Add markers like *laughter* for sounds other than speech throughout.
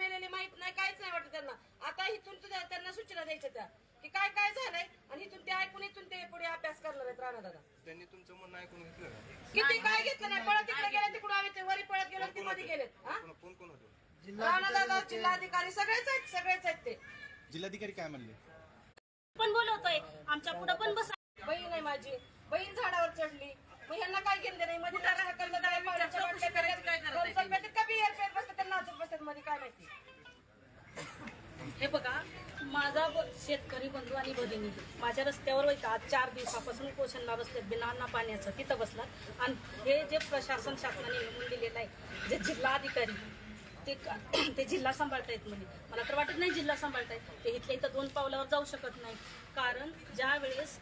मेलेले माहीत नाही काहीच नाही वाटत त्यांना. आता इथून तुझ्या त्यांना सूचना द्यायच्या त्या की काय काय झालंय आणि इथून ते ऐकून इथून ते पुढे अभ्यास करणार आहेत राणा दादा. त्यांनी तुमचं म्हणणं ऐकून घेतलं का? किती काय घेतलं नाही पळत तिकडे गेले तिकडून आम्ही ते वरी पळत गेलो ती मध्ये गेलेत हा? कोण कोण कोण होते? राणा दादा जिल्हाधिकारी सगळेच आहेत सगळेच आहेत ते. जिल्हाधिकारी काय म्हणले? पण बोलवतोय आमच्या पुढे पण बसा. बहीण आहे माझी बहीण झाडावर चढली. मग यांना काय केलं नाही मध्ये जरा हकललं काय पाण्याच्या बाटल्या करायचं दोन चलब्यात कमी एअर पेट बसतात त्यांना नाचत बसतात मध्ये काय माहिती हे बघा माझा शेतकरी बंधू आणि भगिनी माझ्या रस्त्यावर वैता आज चार दिवसापासून कोशनला बसलेत बिना पाण्याचं तिथं बसलात आणि हे जे प्रशासन शासनाने नेमून दिलेलं आहे जे जिल्हाधिकारी ते का- *clears throat* ते जिल्हा सांभाळतायत म्हणे. मला तर वाटत नाही जिल्हा सांभाळतायत. ते इथल्या इथं दोन पावलावर जाऊ शकत नाही. कारण ज्या वेळेस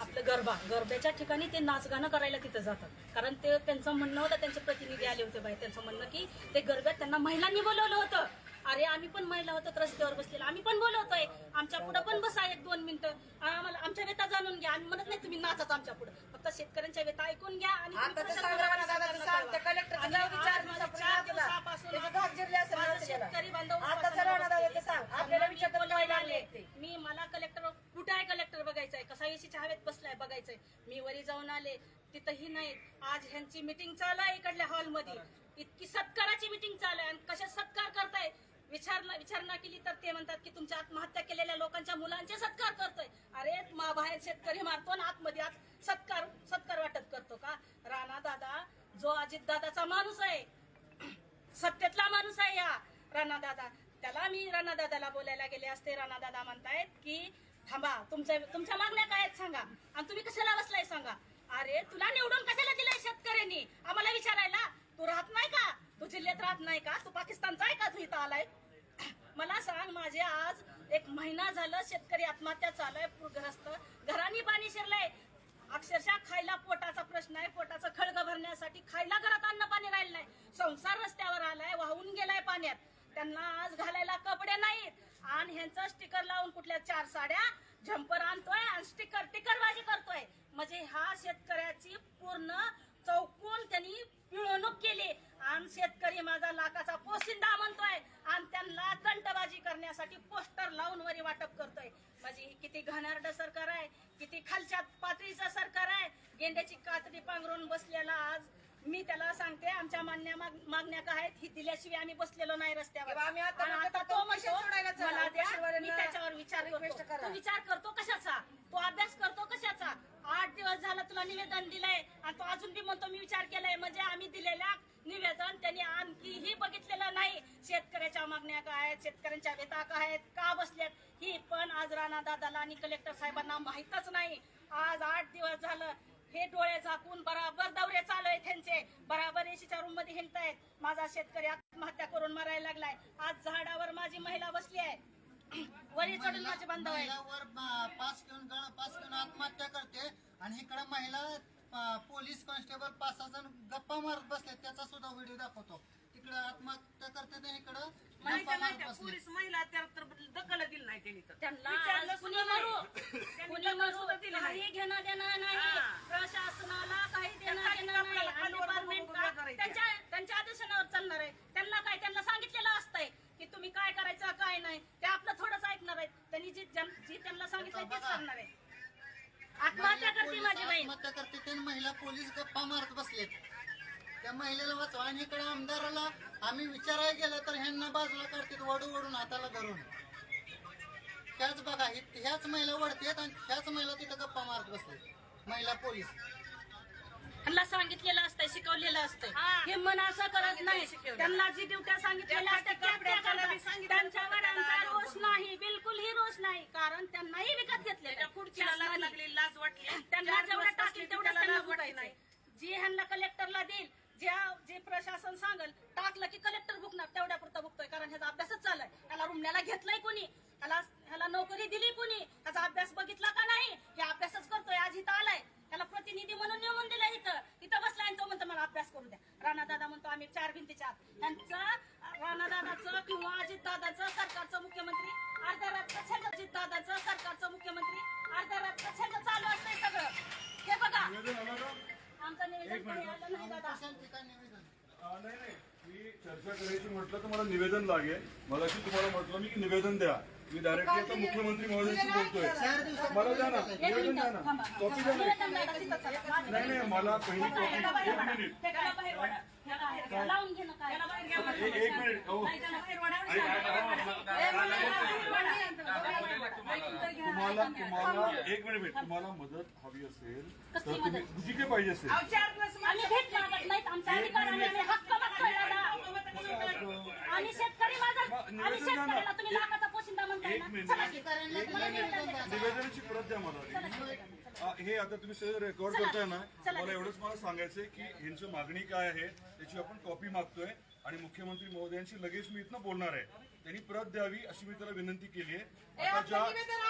आपलं गरबा गरब्याच्या ठिकाणी ते नाचगाणं करायला तिथं जातात. कारण ते त्यांचं म्हणणं होतं त्यांचे प्रतिनिधी आले होते बाई त्यांचं म्हणणं की ते गरब्यात त्यांना महिलांनी बोलवलं होतं. अरे आम्ही पण महिला होतो रस्त्यावर बसलेला. आम्ही पण बोलवतोय. आमच्या पुढे पण बसा एक दोन मिनिटं. आम्हाला आमच्या व्यथा जाणून घ्या. आम्ही म्हणत नाही तुम्ही नाचाच आमच्या पुढे. फक्त शेतकऱ्यांच्या व्यथा ऐकून घ्या आणि आता तर सांग दादा सांग. त्या. कलेक्टरचं त्याचं जिरले असेल माझं. शेतकरी बांधव आता दादा ते सांग. आपल्याला मी विचारतात काय बोलवायला लागले आले. ते. मी मला कलेक्टर कुठे आहे कलेक्टर बघायचंय? कसा एसीच्या हवेत बसलाय बघायचंय. मी वरी जाऊन आले. तिथंही नाही. आज ह्यांची मिटिंग चालू आहे इकडल्या हॉलमध्ये इतकी सत्काराची मिटिंग चालू आहे. आणि कशा सत्कार करताय? विचारणा विचारणा केली तर ते म्हणतात की तुमच्या आत्महत्या केलेल्या लोकांच्या मुलांचे सत्कार करतोय. अरे मा बाहेर शेतकरी मारतो ना आतमध्ये आत सत्कार सत्कार वाटत करतो का? राणा दादा जो अजित दादाचा माणूस आहे सत्तेतला माणूस आहे या राणा दादा. त्याला मी राणा दादाला बोलायला गेले असते. राणा दादा म्हणतायत की थांबा तुमच्या तुमच्या मागण्या काय आहेत सांगा. आणि तुम्ही कशाला बसलाय सांगा अरे तुला निवडून कशाला दिलंय शेतकऱ्यांनी आम्हाला विचारायला तू राहत नाही का तू जिल्ह्यात राहत नाही का तू पाकिस्तानचा आहे का तू इथं आलाय मला सांग माझे आज एक महिना झालं शेतकरी आत्महत्या चालू आहे पूरग्रस्त घरानी पाणी शिरलंय अक्षरशः खायला पोटाचा प्रश्न आहे पोटाचं खळग भरण्यासाठी खायला घरात अन्न पाणी राहिलं नाही संसार रस्त्यावर आलाय वाहून गेलाय पाण्यात त्यांना आज घालायला कपडे नाहीत आणि ह्यांचं स्टिकर लावून कुठल्या चार साड्या झंपर आणतोय आणि स्टिकर टिकरबाजी करतोय म्हणजे हा शेतकऱ्याची पूर्ण चौकून त्यांनी पिळवणूक केली आणि शेतकरी माझा लाखाचा पोशिंदा म्हणतोय आणि त्यांना कंटबाजी करण्यासाठी पोस्टर लावून वरी वाटप करतोय म्हणजे ही किती घाणेरड सरकार आहे किती खालच्या पातळीचं सरकार आहे गेंड्याची कातडी पांघरून बसलेला आज मी त्याला सांगते आमच्या मान्य माग- मागण्या काय आहेत ही दिल्याशिवाय आम्ही बसलेलो नाही रस्त्यावर. आम्ही आता आणि आता तो म्हणतो, मला द्या, मी त्याच्यावर विचार करतो. करा. तू विचार करतो कशाचा? तो अभ्यास करतो कशाचा? आठ दिवस झाला तुला निवेदन दिलंय. आणि तो अजून बी म्हणतो मी विचार केलाय. म्हणजे आम्ही दिलेल्या निवेदन त्यांनी आणखीही बघितलेलं नाही. शेतकऱ्याच्या मागण्या काय आहेत? शेतकऱ्यांच्या व्यथा काय आहेत? का बसल्यात ही पण आज राणा दादाला आणि कलेक्टर साहेबांना माहीतच नाही. आज आठ दिवस झालं. हे डोळे झाकून बराबर दौरे चालू आहेत त्यांचे. बराबर एसीच्या रूममध्ये हिंडतायत. माझा शेतकरी आत्महत्या करून मरायला लागलाय. आज झाडावर माझी महिला बसली आहे. *clears throat* वरी चढून माझे बांधव आहे महिलावर पा- पास घेऊन ग- पास घेऊन आत्महत्या करते आणि इकडे महिला अ, पोलीस कॉन्स्टेबल पाच सहा जण गप्पा मारत बसले त्याचा सुद्धा व्हिडिओ दाखवतो. तिकडे आत्महत्या करते आणि इकडं गप्पा मारत बसले पोलीस महिला त्या तर दखल दिली नाही त्यांनी तर. त्यांना विचारलं आज कुणी सुद्धा मारू? नाही. कुणी दखल मारू? सुद्धा दिली नाही. काही घेणं देणं नाही. प्रशासनाला काही देणं नाही. आणि डिपार्टमेंट. त्यांच्या त्यांच्या आदेशावर चालणार आहे. त्यांना काय त्यांना सांगितलेलं असतंय की तुम्ही काय करायचं काय नाही ते आपलं थोडंच ऐकणार आहेत. त्यांनी जी जी त्यांना सांगितलं तेच. करणार आहे आत्महत्या करते माझी बहीण. आत्महत्या करते ते महिला पोलीस गप्पा मारत बसलेत. त्या महिलेला वाचवा आणि इकडे आमदाराला आम्ही विचारायला गेलं तर ह्यांना बाजूला काढतात वडू वडून हाताला धरून. ह्याच बघा हि- ह्याच महिला वडतात आणि ह्याच महिला तिथं गप्पा मारत बसले महिला पोलीस त्यांना सांगितलेलं असतंय शिकवलेलं असतंय हा. मन असं करत नाही. त्यांना जी ड्युट्या सांगितलेल्या असतात त्या करतात. त्यांच्यावर आमचा रोष नाही बिलकुल ही रोष नाही कारण त्यांनाही विकत आहे. पुढची लाज. लागली लाज वाटली त्यांना जेवढं बसली, तेवढं त्यांना भुकायचंय जे ह्यांना कलेक्टरला देईल ज्या जे प्रशासन सांगल टाकलं की कलेक्टर भुकणार तेवढ्या पुरता भुकतोय कारण ह्याचा अभ्यासच चाललाय त्याला रुमण्याला घेतलंय कोणी त्याला ह्याला नोकरी दिली कोणी? त्याचा अभ्यास बघितला का नाही? हे अभ्यासच करतोय आज इथं आलाय. त्याला प्रतिनिधी म्हणून नेमून दिलं इथं. इथं बसलाय आणि तो म्हणतो मला अभ्यास करू द्या. राणा दादा म्हणतो आम्ही चार भिंतीच्या आत त्यांचं राणा दादाचं किंवा अजित दादाचं सरकारचं मुख्यमंत्री अर्ध्या रात्र अजित दादाचं सरकारचं मुख्यमंत्री अर्ध्या रात्र चालू असतंय सगळं. हे बघा. आमचं निवेदन आलं नाही दादा. ठिकाणी निवेदन? मी चर्चा करायची म्हटलं तर मला निवेदन लागेल मला तुम्हाला म्हटलं मी की निवेदन द्या मी डायरेक्टली आता मुख्यमंत्री महोदयांशी बोलतोय मला द्या ना निवेदन द्या ना कॉपी द्या ना नाही नाही मला पहिली कॉपी एक मिनिट काय एक एक मिनिट अहो तुम्हाला तुम्हाला एक मिनिट मिनिट तुम्हाला मदत हवी असेल तर तुम्ही जी काही पाहिजे असेल आम्ही भेट मागत नाहीत आमचा अधिकार आहे आम्ही हक्क आम्ही शेतकरी माझा आम्ही शेतकऱ्याला तुम्ही लाखाचा पोशिंदा म्हणताय एक ना. मिनिट. चला की. एक मला निवेदन द्या. मिनिट निवेदनाची प्रत द्या मला आ, हे आता तुम्ही सगळं रेकॉर्ड करताय ना. मला एवढंच मला सांगायचंय की ह्यांची मागणी काय आहे त्याची आपण कॉपी मागतोय आणि मुख्यमंत्री महोदयांशी लगेच मी इथनं बोलणार आहे. त्यांनी प्रत द्यावी अशी मी त्याला विनंती केली आहे. आता ज्या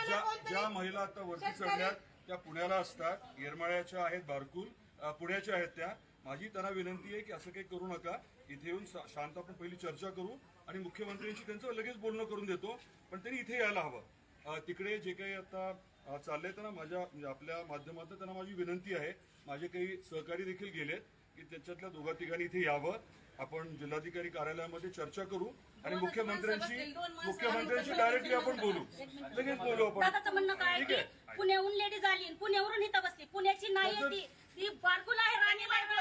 ज्या ज्या महिला आता वरती चढल्यात त्या पुण्याला असतात. येरमाळ्याच्या आहेत बारकुल. अ, पुण्याच्या आहेत त्या. माझी त्यांना विनंती आहे की असं काही करू नका. इथे येऊन शांत आपण पहिली चर्चा करू आणि मुख्यमंत्र्यांशी त्यांचं लगेच बोलणं करून देतो. पण त्यांनी इथे यायला हवं. तिकडे जे काही आता चाललंय त्यांना माझ्या म्हणजे आपल्या माध्यमातून त्यांना माझी विनंती आहे. माझे काही सहकारी देखील गेलेत की त्याच्यातल्या दोघा तिघांनी इथे यावं. आपण जिल्हाधिकारी कार्यालयामध्ये चर्चा करू आणि मुख्यमंत्र्यांशी मुख्यमंत्र्यांशी डायरेक्टली आपण बोलू. लगेच बोलू आपण. पुण्याहून लेडीज आली पुण्यावरून इथं बसली. पुण्याची नाही ती बारकुल आहे राणी बारकुल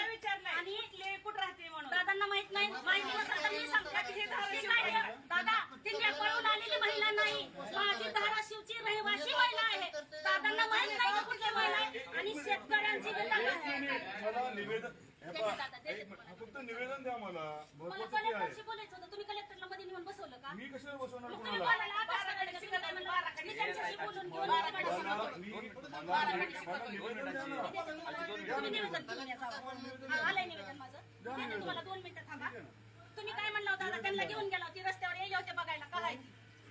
आणि कुठं राहते म्हणून? दादांना माहीत नाही. माहिती नसेल तर मी सांगते. हे ती काय आहे? दादा ती पळून आलेली महिला नाही. माझी धाराशिवची रहिवासी महिला आहे. दादांना माहीत नाही की कुठली महिला आहे? आणि शेतकऱ्यांची बी एक आहे. मिनिट मला निवेदन हे देते पहा, दादा, देते एक मिनिट. फक्त निवेदन द्या मला. मला महत्वाचं ते कलेक्टरशी आहे बोलायचं होतं. तुम्ही कलेक्टरला मध्ये नेऊन बसवलं का? मी कशाला बसवणार मग तुम्ही कोणाला बोलायला आकाशकडे का? तुम्ही काय म्हणला? मी त्यांच्याशी बोलून घेऊन माझ्याकडे मला सांगतो. मी मला मला निवेदन द्या ना तुम्ही निवेदन घेऊन या जावा. हा, आलंय निवेदन माझं देते तुम्हाला दोन मिनिटं थांबा तुम्ही काय म्हणला होता आता त्यांना घेऊन गेला होती रस्त्यावर येले होते बघायला काय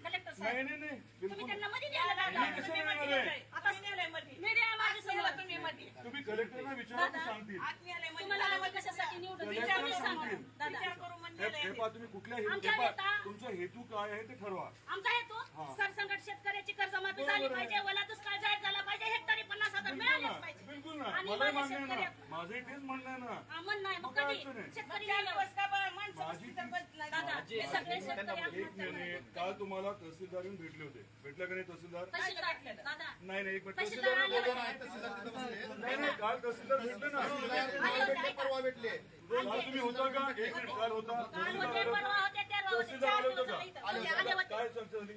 कलेक्टर नाही साहेब नाही नाही तुम्ही बिलकुल त्यांना मध्ये द्यायला मी लागला कशाला येणार आहे? आता मीडिया माझ्यासमोर तुम्ही मध्ये तुम्ही कलेक्टरला विचारा ते सांगतील आत्मी आले मध्ये तुम्हाला आम्ही कशासाठी निवडून सांगा सांगतील. दादा हे हे पहा तुम्ही कुठल्या हे आमच्या हे पहा, नेता- तुमचा हेतू काय आहे ते ठरवा आमचा हेतू सरसंकट शेतकऱ्याची कर्जमाफी झाली. पाहिजे वला दुष्काळ जाहीर झाला पाहिजे हेक्टरी पन्नास हजार बिलकुल मिळालेच ना पाहिजे बिलकुल ना आणि मलाही माझ्या मान्य आहे ना. शेतकऱ्या- माझंही तेच म्हणणं आहे ना. हा, म्हण नाही. मग मग काय कधी? अडचण आहे? शेतकरी चार गेल्यावर. दिवस का बा? माणसं माझी बसली तर बसला दादा हे सगळे शेतकरी एक आत्महत्या मिनिट. काल तुम्हाला तहसीलदार येऊन भेटले होते. भेटल्या का नाही तहसीलदार? तहसीलदार दादा. नाही नाही एक मिनिट. तहसीलदार तहसीलदार आले बोलवा होते. ना. नाही नाही काल तहसीलदार भेटले ना. परवा भेटले. काल तुम्ही होता का? एक मिनिट काल होता. काल तहसीलदार होते आले परवा होते होते. तेरवा होते तहसीलदार आले होते. का? आले होते. काय चर्चा झाली?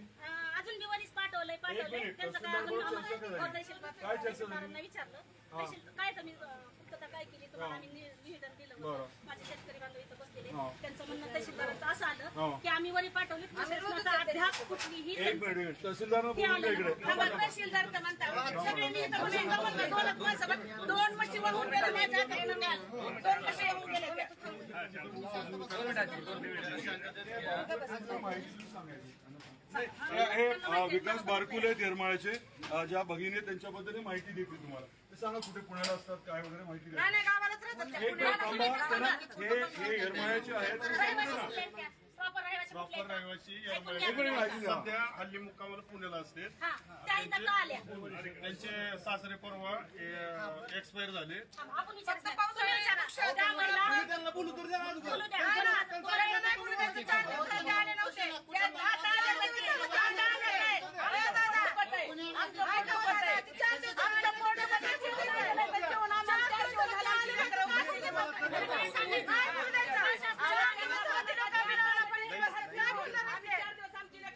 अजून वरीस पाठवलंय पाठवलंय मिनिट, त्यांचं काय अजून आम्हाला चर्चा झाली. हो, तहसीलदार- काय चर्चा झाली? तहसीलदारांना विचारलं तहसील- काय तुम्ही अं, पूर्तता काय केली तुम्हाला आम्ही नि- निवेदन दिलं बरं. होतं माझे शेतकरी बांधव इथं बसलेले हा. त्यांचं म्हणणं तहसीलदारांचं असं हा. आलं की आम्ही वरी पाठवली प्रशासनाचा अद्याप कुठलीही एक मिनिट मिनिट तहसीलदार ते बोलून आलं इकडे ना. आम्हाला तहसीलदार तर म्हणतात सगळ्यांनी इथं म्हणे. दोन म्हशी वाहून गेल्या माझ्या हाताने नव्या. दोन म्हशी वाहून गेल्या त्या. हे अ, विकास बारकुले आहेत येरमाळ्याचे ज्या भगिनी आहेत, त्यांच्याबद्दल माहिती देतील तुम्हाला. ते सांगा कुठे पुण्याला असतात काय वगैरे माहिती द्या. हे हे येरमाळ्याचे आहेत प्रॉपर रहिवासी सध्या हल्ली मुक्कामाला पुण्याला असते. हा, त्यांचे सासरे परवा एक्सपायर झाले. त्यांना बोलू तर